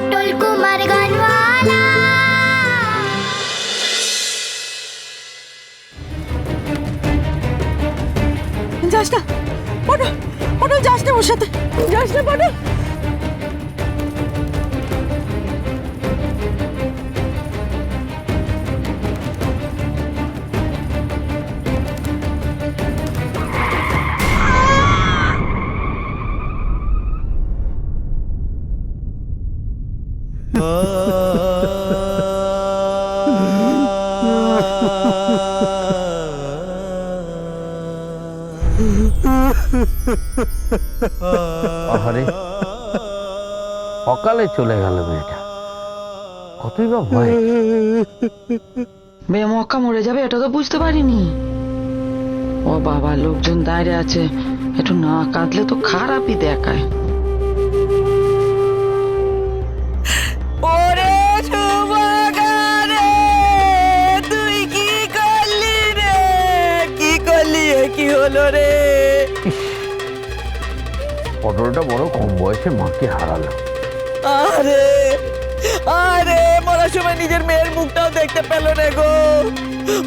পটল কুমার গানওয়ালা। যাস না পটল পটল যাস না ওর সাথে যাস না পটল আহারে, সকালে চলে গেল মেয়েটা। কতই বা ভয়। মেয়ে মক্কা মরে যাবে, এটা তো বুঝতে পারিনি। ও বাবা, লোকজন দাঁড়িয়ে আছে, একটু না কাঁদলে তো খারাপই দেখায়। হলো রে। পটলটা বড় কম বয়সে মাকে হারালো আরে আরে মরার সময় নিজের মেয়ের মুখটাও দেখতে পেল না গো।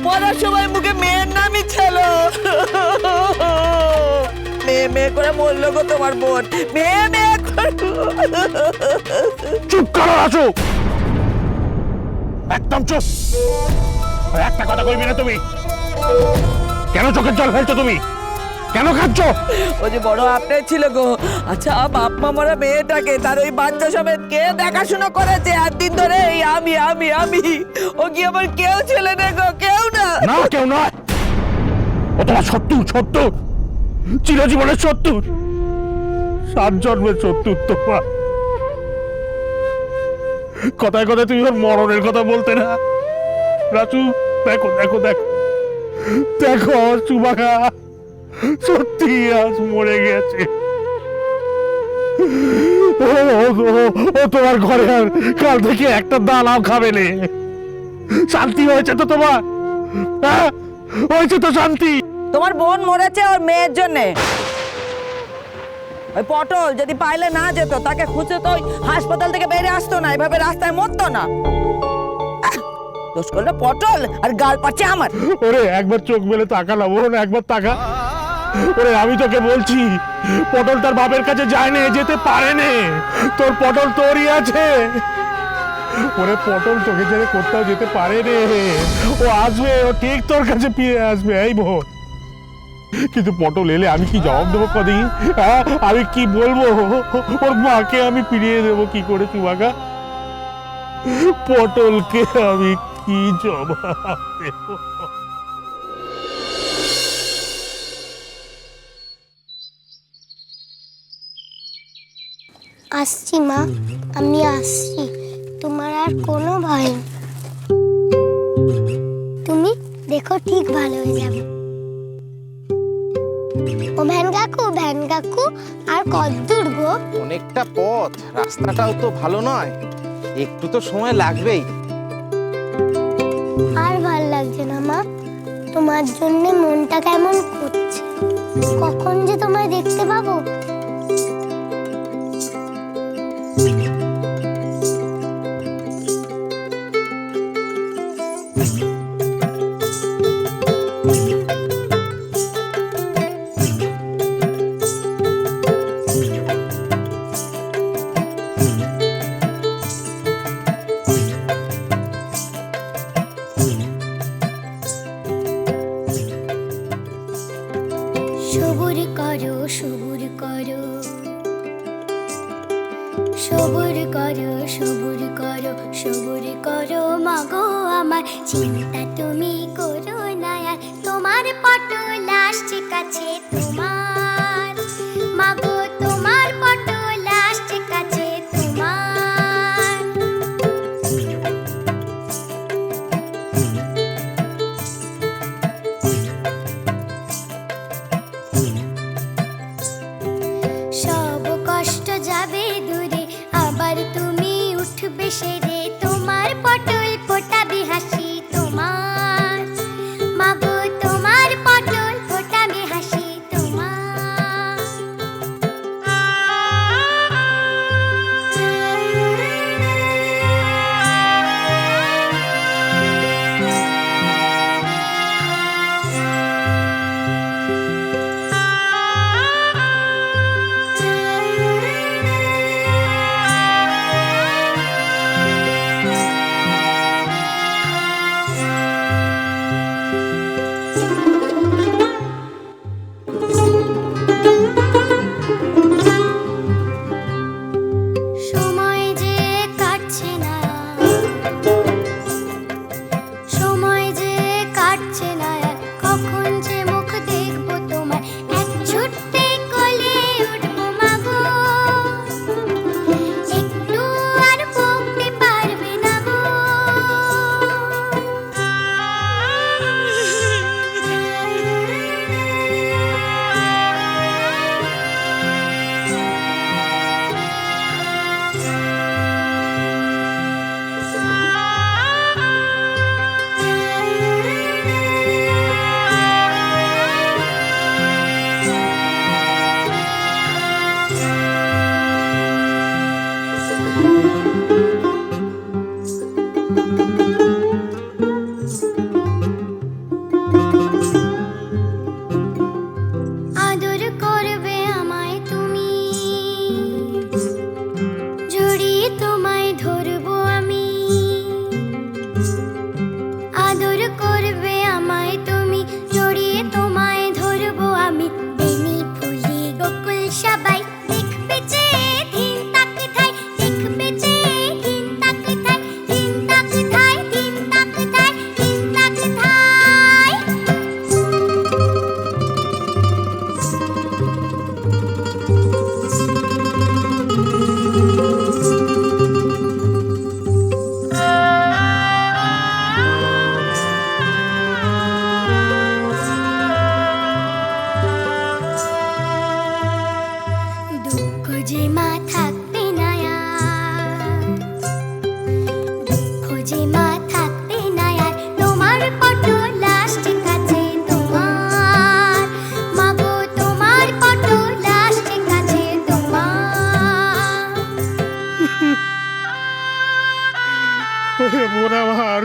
মরার সময় মুখে মেয়ের নামই ছিল। মেয়ে মেয়ে করে মরলো গো তোমার বোন। মেয়ে মেয়ে চুপ করো রাজু। একদম চুপ। একটা কথা কইবি না তুমি। কেন চোখের জল ফেলছো তুমি? কেন খাচ্ছ? ও যে বড় আপনি ছিল গো। আচ্ছা বাপ মা মরা মেয়েটাকে তার ওই বাচ্চা সমেত কে দেখাশোনা করেছে এত দিন ধরে? এই আমি আমি আমি। ও কি আমার কেউ ছিল না গো কেউ না। না কেউ নয়। ও তোমার সত্তর সত্তর চিরজীবনের সত্তর সাত জন্মের সত্তর তোমার। কথায় কথায় তুমি ওর মরণের কথা বলতে না। রাজু দেখো দেখো দেখো। দেখো সুবাখা সত্যি আজ মরে গেছে। ও, তোমার ঘরে আর কাল থেকে একটা দানাও খাবে নে। শান্তি হয়েছে তো তোমার? হ্যাঁ হয়েছে তো শান্তি। তোমার বোন মরেছে ওর মেয়ের জন্য। ওই পটল যদি পাইলে না যেত তাকে খুঁজে তো হাসপাতাল থেকে বেরিয়ে আসতো না এভাবে রাস্তায় মরতো না। দোষ পটল আর গাল পাচ্ছে আমার। ওরে, একবার চোখ মেলে তাকা না ওর একবার তাকা। ওরে, আমি তোকে বলছি, পটল তার বাপের কাছে যায় না, যেতে পারে নে। তোর পটল তোরই আছে। ওরে, পটল তোকে ছেড়ে কোথাও যেতে পারে রে ও আসবে, ও ঠিক তোর কাছে ফিরে আসবে, এই বোন কিন্তু পটল এলে আমি কি জবাব দেবো কদিন? হ্যাঁ আমি কি বলব? ওর মাকে আমি ফিরিয়ে দেবো, কি করে চুবাকা পটলকে আমি কি জবাব? দেবো আসছি মা আমি আসছি। তোমার আর কোনো ভয় নেই। তুমি দেখো ঠিক ভালো হয়ে যাবে। ও ভ্যান কাকু ভ্যান কাকু আর কদ্দূর গো। অনেকটা পথ রাস্তাটাও তো ভালো নয়। একটু তো সময় লাগবেই। আর ভালো লাগছে না, মা। তোমার জন্য মনটা কেমন করছে? কখন যে তোমায় দেখতে পাবো?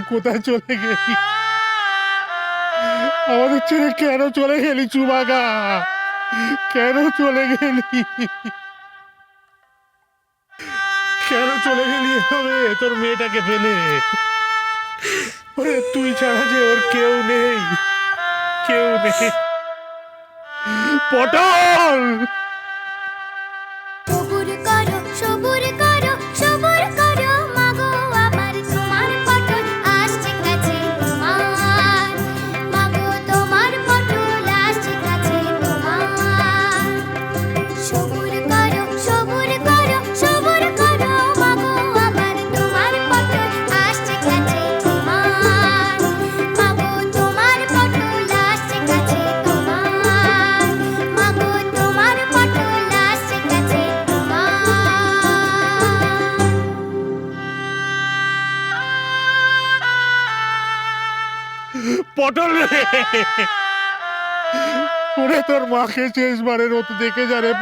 কোথায় চলে গেলি? আমাদের ছেড়ে কেন চলে গেলি চুবাগা? কেন চলে গেলি? চলে গেলি হবে, তোর মেয়েটাকে ফেলে। তুই ছাড়া যে ওর কেউ নেই। কেউ নেই। পটল! ওরে তোর মাকে শেষবারের মতো দেখে যা রে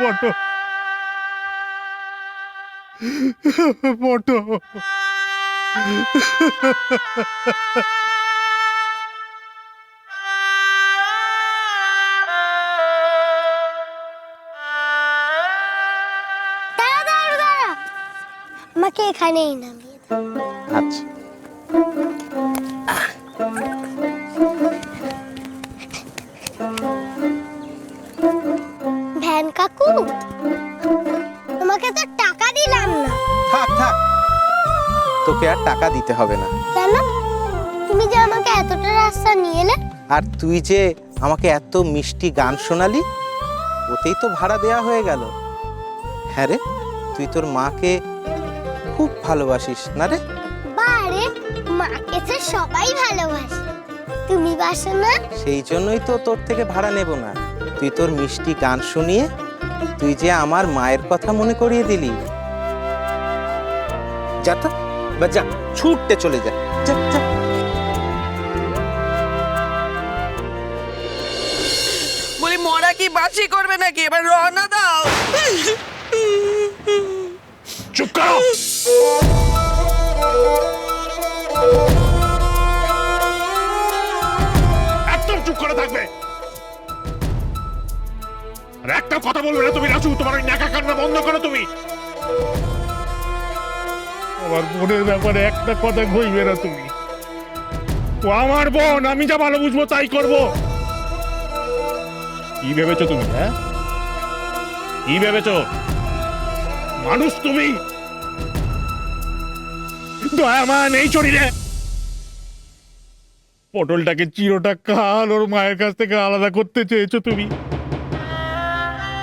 দাঁড়া দাঁড়া আমাকে এখানেই নামিয়ে দাও আচ্ছা। তোকে আর টাকা দিতে হবে না। কেন? তুমি যে আমাকে এতটা রাস্তা নিয়ে এলে? আর তুই যে আমাকে এত মিষ্টি গান শোনালি ওতেই তো ভাড়া দেয়া হয়ে গেল। হ্যাঁ রে তুই তোর মাকে খুব ভালোবাসিস না রে? বারে মাকে তো সবাই ভালোবাসে। তুমি বাসো না? সেই জন্যই তো তোর থেকে ভাড়া নেব না। তুই তোর মিষ্টি গান শুনিয়ে তুই যে আমার মায়ের কথা মনে করিয়ে দিলি। যা তো। বা যা, ছুটতে চলে যা। বলি, মরা কি বাসি করবে নাকি? এবার রওনা দাও। চুপ করো। একদম চুপ করে থাকবে। আর একটা কথা বলবে না তুমি রাসু তোমার ওই নাকা কান্না বন্ধ করো তুমি। আমার বোনের ব্যাপারে একটা কথা কইবে না তুমি। ও আমার বোন, আমি যা ভালো বুঝব তাই করব। কি ভেবেছো তুমি হ্যাঁ? কি ভেবেছো? মানুষ তুমি। দয়ামান এই শরীরে। পটলটাকে চিরটা কাল ওর মায়ের কাছ থেকে আলাদা করতে চেয়েছো তুমি।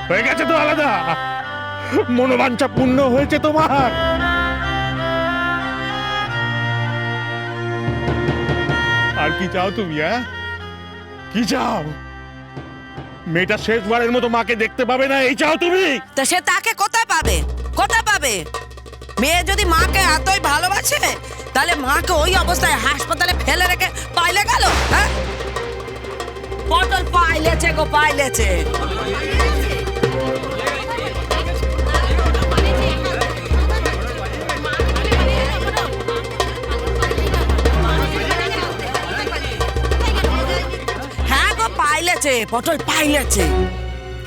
হয়ে গেছে তো আলাদা। মনোবাঞ্ছা পূর্ণ হয়েছে তোমার। আর কি চাও তুমি হ্যাঁ? কি চাও? মেয়েটা শেষবারের মতো মাকে দেখতে পাবে না, এই চাও তুমি? তা সে তাকে কোথায় পাবে? কোথায় পাবে? মেয়ে যদি মাকে এতই ভালোবাসে, তাহলে মাকে ওই অবস্থায় হাসপাতালে ফেলে রেখে পাইলে গেল হ্যাঁ? পটল পাইলেছে গো, পাইলেছে। পাইলেছে পটল পাইলেছে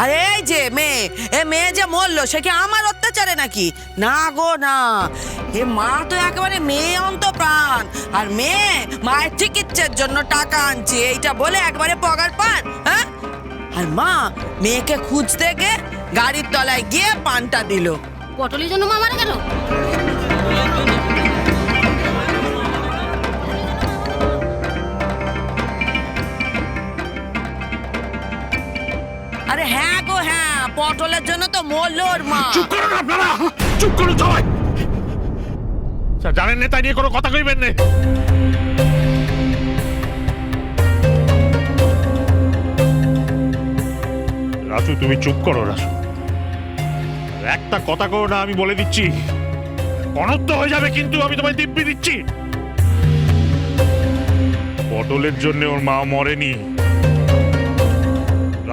আর এই যে মেয়ে, এ মেয়ে যে মরলো, সে কি আমার অত্যাচারে নাকি? না গো, না। এ মা তো একেবারে মেয়ে অন্ত প্রাণ আর মেয়ে মায়ের চিকিৎসার জন্য টাকা আনছে, এইটা বলে একবারে পগার পান হ্যাঁ? আর মা মেয়েকে খুঁজতে গে গাড়ির তলায় গিয়ে পানটা দিল। পটলের জন্য মা মারা গেল? আরে হ্যাঁ গো হ্যাঁ। পটলের জন্য তো মরলো মা। চুপ করুন আপনারা। চুপ করুন সবাই। স্যার, জানেন নেতা নিয়ে কোনো কথা কইবেন না। রাসু তুমি চুপ করো রাসু একটা কথা করো না আমি বলে দিচ্ছি। অনর্থ হয়ে যাবে কিন্তু আমি তোমায় দিব্যি দিচ্ছি। পটলের জন্য ওর মা মরেনি।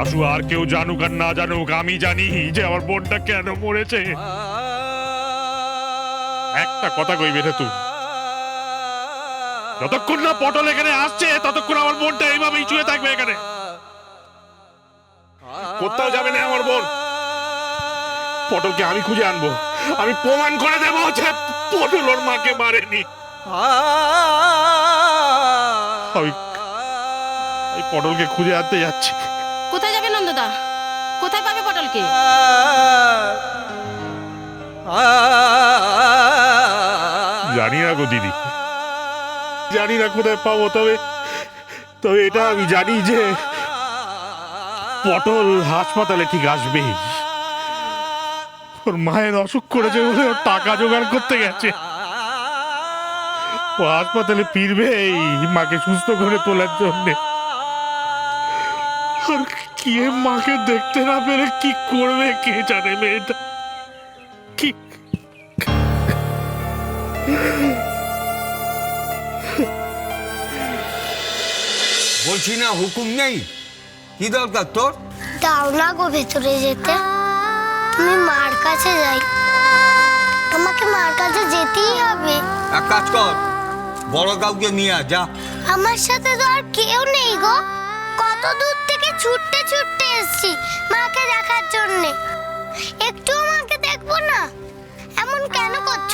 রাসু আর কেউ জানুক আর না জানুক, আমি জানি যে আমার বোনটা কেন মরেছে। একটা কথা কইবে রে তুই। যতক্ষণ না পটল এখানে আসছে, ততক্ষণ আমার বোনটা এইভাবেই শুয়ে থাকবে এখানে। কোথাও যাবে না আমার বোন। পটলকে আমি খুঁজে আনব। আমি প্রমাণ করে দেবো যে পটল ওর মাকে মারেনি। আমি পটলকে খুঁজে আনতে যাচ্ছি। নন্দদা কোথায় পাবে পটলকে? জানি না গো দিদি। জানি না কোথায় পাবো, তবে তবে এটা আমি জানি যে পটল হাসপাতালে ঠিক আসবেই ওর মায়ের অসুখ করেছে বলে ওর টাকা জোগাড় করতে গেছে। ও হাসপাতালে ফিরবে এই মাকে সুস্থ করে তোলার জন্য। কে মাকে দেখতে না পেরে কি করবে কে জানে মেয়েটা? কি? বলছি না হুকুম নেই? কি দরকার তোর? দাও না গো ভেতরে যেতে। আমি মার কাছে যাই। আমাকে মার কাছে যেতেই হবে। এক কাজ কর বড় কাউকে নিয়ে আয়, যা। আমার সাথে তো আর কেউ নেই গো। কত দূর থেকে ছুটতে ছুটতে এসেছি মাকে দেখার জন্যে। একটু আমাকে দেখব না। এমন কেন করছ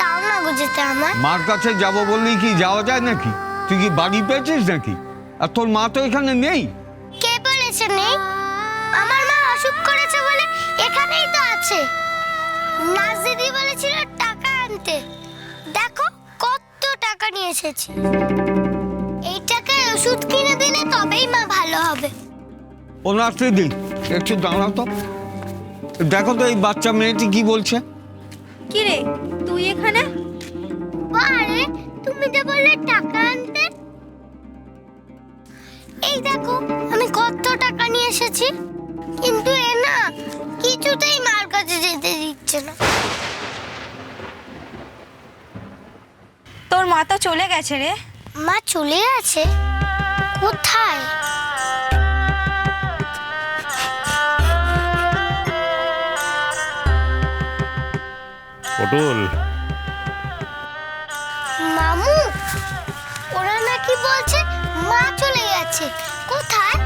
তাও না যেতে আমার। মার কাছে যাব বললেই কি যাওয়া যায় নাকি? তুই কি বাড়ি পেয়েছিস নাকি? আর তোর মা তো এখানে নেই? কে বলেছে নেই? আমার মা অসুখ করেছে বলে এখানেই তো আছে। নাচ দিদি বলেছিল টাকা আনতে। দেখো কত টাকা নিয়ে এসেছি। ওষুধ কিনে দিলে তবেই মা ভালো হবে। ও একটু দাঁড়াও তো। দেখো তো এই বাচ্চা মেয়েটি কি বলছে। কি রে তুই এখানে? আরে তুমি যে বললে টাকা আনতে। এই দেখো আমি কত টাকা নিয়ে এসেছি। কিন্তু এ না কিছুতেই মার কাছে যেতে দিচ্ছে না। তোর মা তো চলে গেছে রে। মা চলে গেছে কোথায়? পটল। মামু ওরা নাকি বলছে মা চলে গেছে। কোথায়?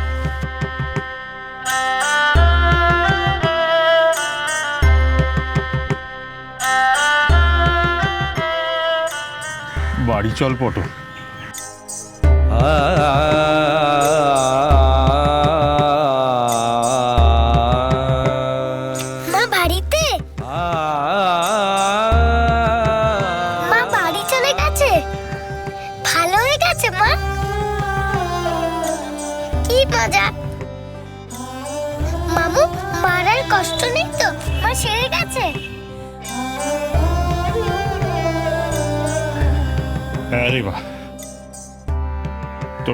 বাড়ি চল পটল। মা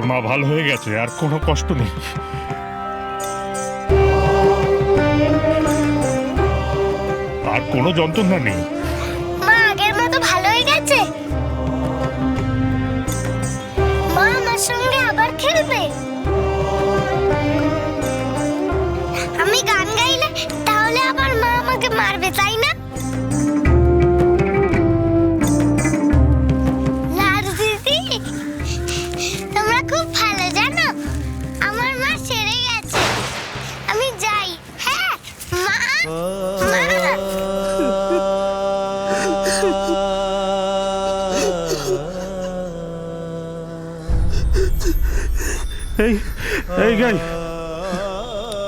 মা ভালো হয়ে গেছে আর কোনো কষ্ট নেই। আর কোনো যন্ত্রণা নেই। এই এই গাই।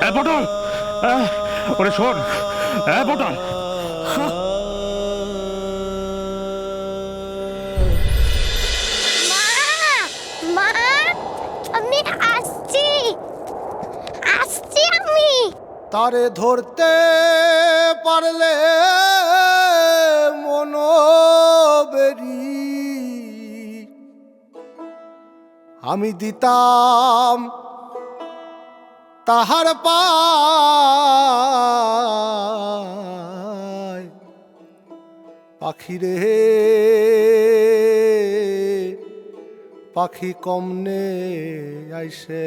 এ পটল। ওরে শোন। এ পটল। মা মা আমি আসছি। আসছি আমি। তারে ধরতে পারলে মনোবেরি আমি দিতাম তাহার পাখি রে পাখি কমনে আইসে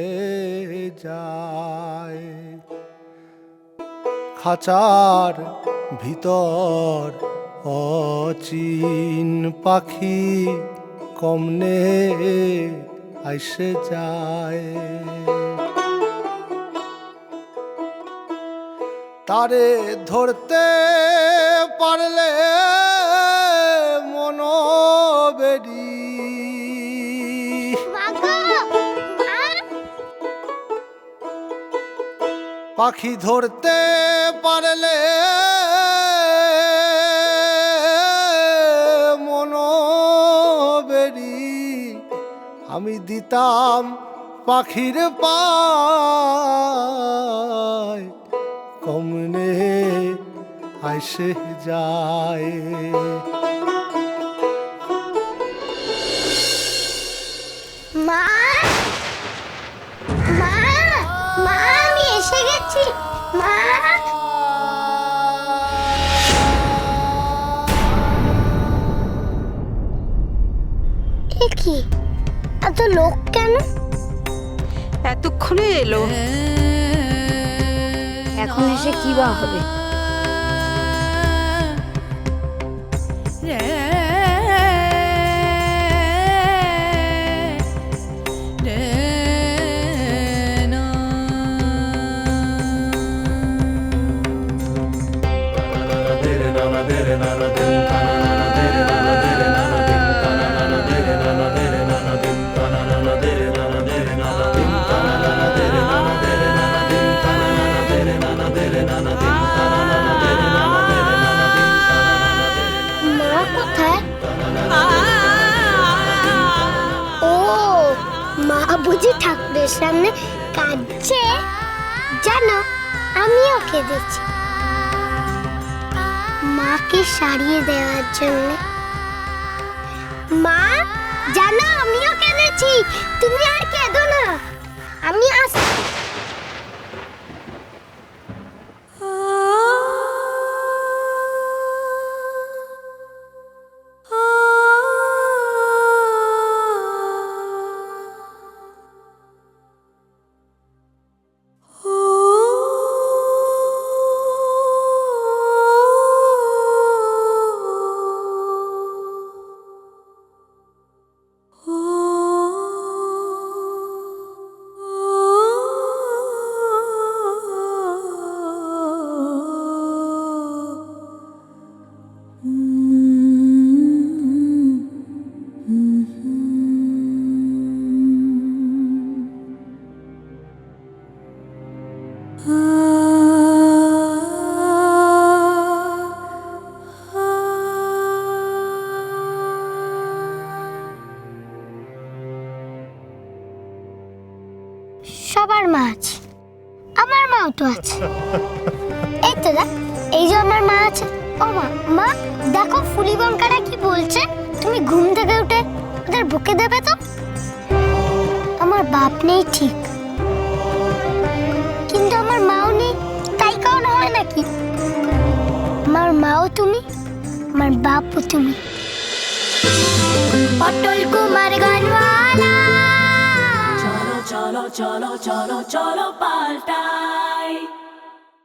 যায়। খাঁচার ভিতর অচিন পাখি কমনে আইসে যায়। তারে ধরতে পারলে মনোবেরি পাখি ধরতে পারলে আমি দিতাম পাখির পায়। কমনে আইসে যায়। মা মা মা এসে গেছি। মা। কি? এত লোক কেন? এতক্ষণে এলো। এখন এসে কি বা হবে? ঠাকুরের সামনে কাঁদছে, জানো, আমিও কেঁদেছি। মাকে সারিয়ে দেওয়ার জন্য। মা, জানো, আমিও কেঁদেছি। তুমি আর কেঁদো না। আমি আস সবার মা আছে আমার মাও তো আছে। এই তো দেখ এই যে আমার মা আছে। ও মা মা দেখো ফুলি বঙ্কারা কি বলছে? তুমি ঘুম থেকে উঠে ওদের বুকে দেবে তো? আমার বাপ নেই ঠিক। কিন্তু আমার মাও নেই তাই কারণ হয় নাকি? আমার মাও তুমি আমার বাপও তুমি। পটল কুমার গানওয়ালা চলো চলো চলো পাল্টাই